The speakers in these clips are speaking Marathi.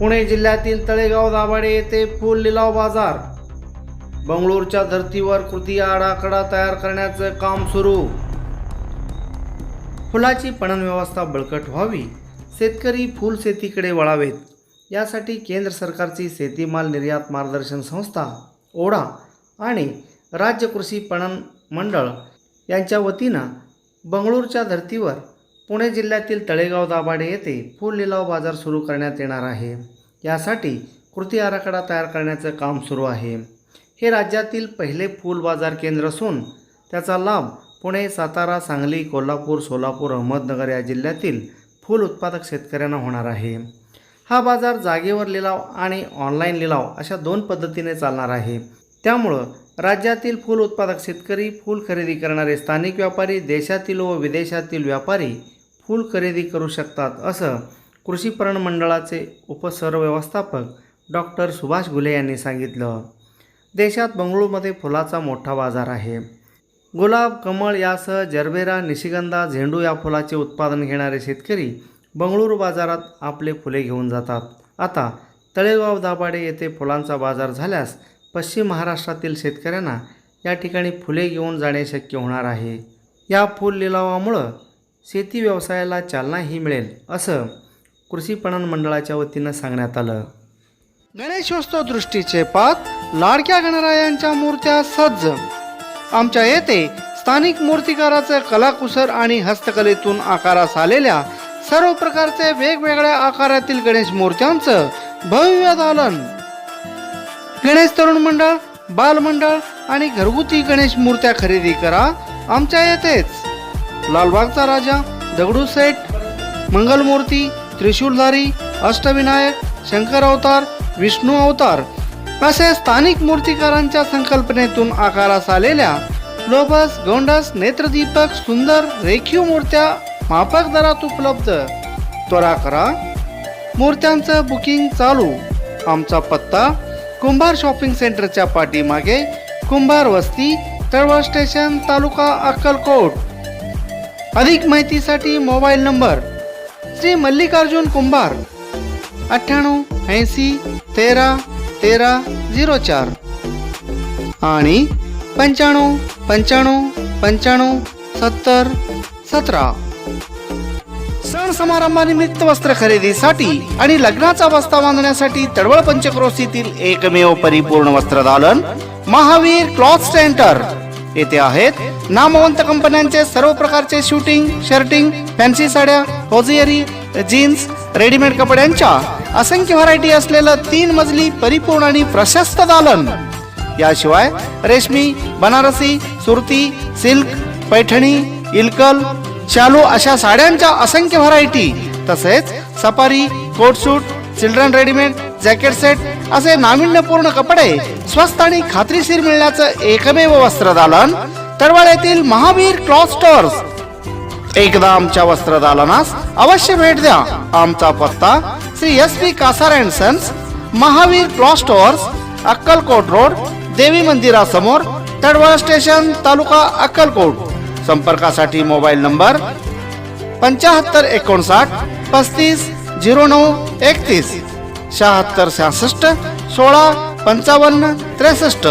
पुणे जिल्ह्यातील तळेगाव दाभाडे येथे फूल लिलाव बाजार. बंगळूरच्या धर्तीवर कृती आराखडा तयार करण्याचं काम सुरू. फुलाची पणन व्यवस्था बळकट व्हावी शेतकरी फुल शेतीकडे वळावेत. यासाठी केंद्र सरकारची शेतीमाल निर्यात मार्गदर्शन संस्था ओढा आणि राज्य कृषी पणन मंडळ यांच्या वतीनं बंगळूरच्या धर्तीवर पुणे जिल्ह्यातील तळेगाव दाभाडे येथे फुल लिलाव बाजार सुरू करण्यात येणार आहे. यासाठी कृती आराखडा तयार करण्याचं काम सुरू आहे. हे राज्यातील पहिले फूल बाजार केंद्र असून त्याचा लाभ पुणे सातारा सांगली कोल्हापूर सोलापूर अहमदनगर या जिल्ह्यातील फूल उत्पादक शेतकऱ्यांना होणार आहे. हा बाजार जागेवर लिलाव आणि ऑनलाईन लिलाव अशा दोन पद्धतीने चालणार आहे. त्यामुळं राज्यातील फूल उत्पादक शेतकरी फूल खरेदी करणारे स्थानिक व्यापारी देशातील व विदेशातील व्यापारी फूल खरेदी करू शकतात असं कृषी पणन मंडळाचे उपसरव्यवस्थापक डॉक्टर सुभाष गुले यांनी सांगितलं. देशात बंगळूरमध्ये फुलाचा मोठा बाजार आहे. गुलाब कमळ यासह जरबेरा निशिगंधा झेंडू या फुलाचे उत्पादन घेणारे शेतकरी बंगळूर बाजारात आपले फुले घेऊन जातात. आता तळेगाव दाभाडे येथे फुलांचा बाजार झाल्यास पश्चिम महाराष्ट्रातील शेतकऱ्यांना या ठिकाणी फुले घेऊन जाणे शक्य होणार आहे. या फूल लिलावामुळं शेती व्यवसायाला चालनाही मिळेल असं कृषी पणन मंडळाच्या वतीनं सांगण्यात आलं. गणेशोत्सव दृष्टीचे पात लाडक्या गणरायांच्या मूर्त्या सज्ज. आमच्या येथे स्थानिक मूर्तिकाराचं कलाकुसर आणि हस्तकलेतून आकारास आलेल्या सर्व प्रकारचे वेगवेगळ्या आकारातील गणेश मूर्त्यांचं भव्य दालन. गणेश तरुण मंडळ बालमंडळ आणि घरगुती गणेश मूर्त्या खरेदी करा आमच्या येथेच. लालबागचा राजा दगडूसेठ मंगलमूर्ती त्रिशूलधारी अष्टविनायक शंकर अवतार विष्णू अवतार. असे स्थानिक मूर्तिकारांच्या संकल्पनेतून आकारास आलेल्या लोबस गोंडस नेत्रदीपक सुंदर रेखीव मूर्त्या माफक दरात उपलब्ध. त्वरा करा. मूर्त्यांचं बुकिंग चालू. आमचा पत्ता कुंभार शॉपिंग सेंटरच्या पाठीमागे कुंभार वस्ती तळवळ स्टेशन तालुका अक्कलकोट. अधिक माहितीसाठी मोबाईल नंबर श्री मल्लिकार्जुन कुंभार अठ्ठ्याण्णव ऐंशी तेरा तेरा झिरो चार. आणि पंच्याण्णव पंच्याण्णव पंच्याण्णव सत्तर सतरा. सण समारंभानिमित्त वस्त्र खरेदीसाठी आणि लग्नाचा बस्ता बांधण्यासाठी तडवळ पंचक्रोशीतील एकमेव परिपूर्ण वस्त्रदालन महावीर क्लॉथ सेंटर. येथे आहेत. नामवंत कंपन्यांचे सर्व प्रकारचे शूटिंग शर्टिंग फॅन्सी साड्या होजियरी जीन्स रेडीमेड कपड्यांच्या असंख्य व्हरायटी असलेलं तीन मजली परिपूर्ण आणि प्रशस्त दालन. याशिवाय रेशमी बनारसी सुरती सिल्क पैठणी इलकल शालू अशा साड्यांच्या असंख्य व्हरायटी तसेच safari coat suit children readymade jacket set असे नाविन्यपूर्ण कपडे स्वस्त आणि खात्रीशीर मिळण्याचं एकमेव वस्त्रदालन तळवळ येथील महावीर क्लॉथ स्टोअर्स एकदा आमच्या वस्त्रदालनास अवश्य भेट द्या. आमचा पत्ता Shri S P Kasar and sons Mahavir cloth stores Akkalkot road देवी मंदिरासमोर तडवळ स्टेशन तालुका अक्कलकोट. संपर्कासाठी मोबाईल नंबर पंच्याहत्तर एकोणसाठ पस्तीस झिरो नऊ एकतीस. शहात्तर सहासष्ट सोळा पंचावन्न त्रेसष्ट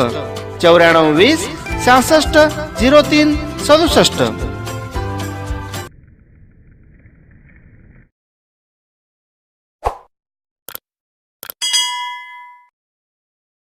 चौऱ्याण्णव वीस सहासष्ट झिरो तीन सदुसष्ट.